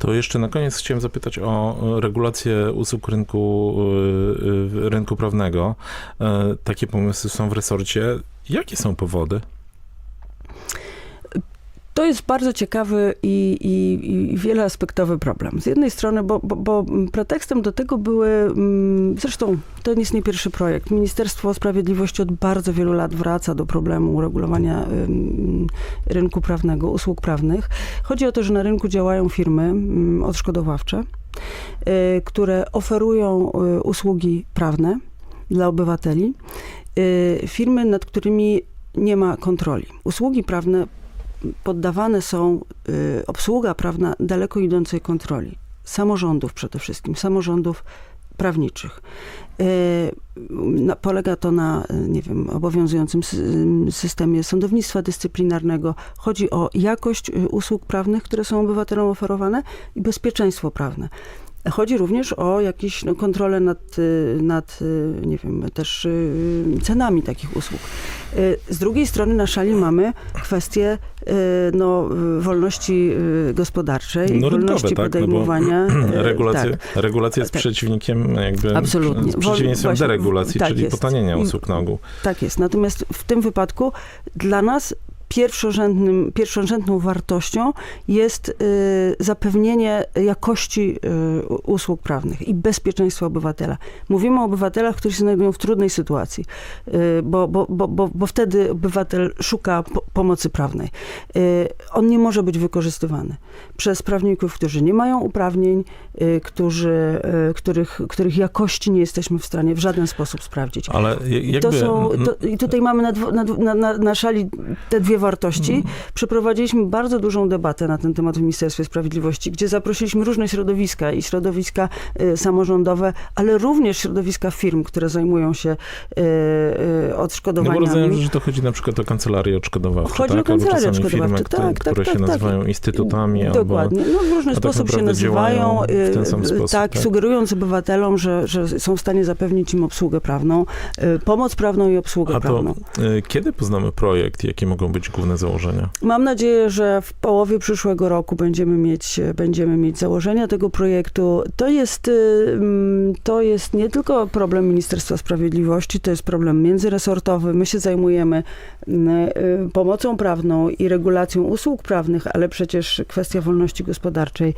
To jeszcze na koniec chciałem zapytać o regulację usług rynku, e, e, rynku prawnego. E, Takie pomysły są w resorcie. Jakie są powody? To jest bardzo ciekawy i, i, i wieloaspektowy problem. Z jednej strony, bo, bo, bo pretekstem do tego były, mm, zresztą to jest nie pierwszy projekt. Ministerstwo Sprawiedliwości od bardzo wielu lat wraca do problemu uregulowania rynku prawnego, usług prawnych. Chodzi o to, że na rynku działają firmy mm, odszkodowawcze, y, które oferują y, usługi prawne dla obywateli. Y, Firmy, nad którymi nie ma kontroli. Usługi prawne poddawane są y, obsługa prawna daleko idącej kontroli. Samorządów przede wszystkim, samorządów prawniczych. Y, polega to na, y, nie wiem, obowiązującym sy- systemie sądownictwa dyscyplinarnego. Chodzi o jakość usług prawnych, które są obywatelom oferowane i bezpieczeństwo prawne. Chodzi również o jakieś no, kontrolę nad, y, nad, y, nie wiem, też y, cenami takich usług. Z drugiej strony na szali mamy kwestię no, wolności gospodarczej, No, wolności tak? No podejmowania. y, Regulacja, tak. regulacja jest tak. przeciwnikiem jakby Absolutnie. przeciwieństwem deregulacji, tak czyli jest. potanienia usług na ogół. Tak jest. Natomiast w tym wypadku dla nas pierwszorzędnym, pierwszorzędną wartością jest y, zapewnienie jakości y, usług prawnych i bezpieczeństwa obywatela. Mówimy o obywatelach, którzy się znajdują w trudnej sytuacji, y, bo, bo, bo, bo, wtedy obywatel szuka pomocy prawnej. Y, on nie może być wykorzystywany przez prawników, którzy nie mają uprawnień, y, którzy, y, których, których jakości nie jesteśmy w stanie w żaden sposób sprawdzić. Ale jakby... To są, to, I tutaj mamy na, na, na, na, szali te dwie wartości. Mhm. Przeprowadziliśmy bardzo dużą debatę na ten temat w Ministerstwie Sprawiedliwości, gdzie zaprosiliśmy różne środowiska i środowiska samorządowe, ale również środowiska firm, które zajmują się y, No bo odszkodowaniami. rozumiem, że to chodzi na przykład o kancelarie odszkodowawcze, Chodzi tak? o kancelarie albo firmy, które, tak, tak, które się tak, tak. nazywają instytutami albo... Dokładnie. No, w różny tak sposób się nazywają, w ten sam y, sposób, tak, tak? sugerując obywatelom, że, że są w stanie zapewnić im obsługę prawną, y, pomoc prawną i obsługę A to prawną. y, kiedy poznamy projekt? Jakie mogą być główne założenia? Mam nadzieję, że w połowie przyszłego roku będziemy mieć, będziemy mieć założenia tego projektu. To jest, mm, to jest nie tylko problem Ministerstwa Sprawiedliwości, to jest problem międzyresortowy. My się zajmujemy y, pomocą prawną i regulacją usług prawnych, ale przecież kwestia wolności gospodarczej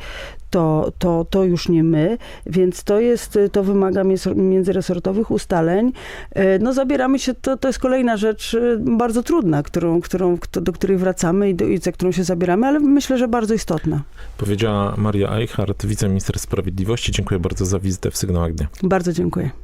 to, to, to już nie my, więc to jest, to wymaga międzyresortowych ustaleń. E, No zabieramy się, to, to jest kolejna rzecz e, bardzo trudna, którą, którą, do której wracamy i, do, i za którą się zabieramy, ale myślę, że bardzo istotna. Powiedziała Maria Eichhardt, wiceminister sprawiedliwości. Dziękuję bardzo za wizytę w Sygnałach Dnia. Bardzo dziękuję.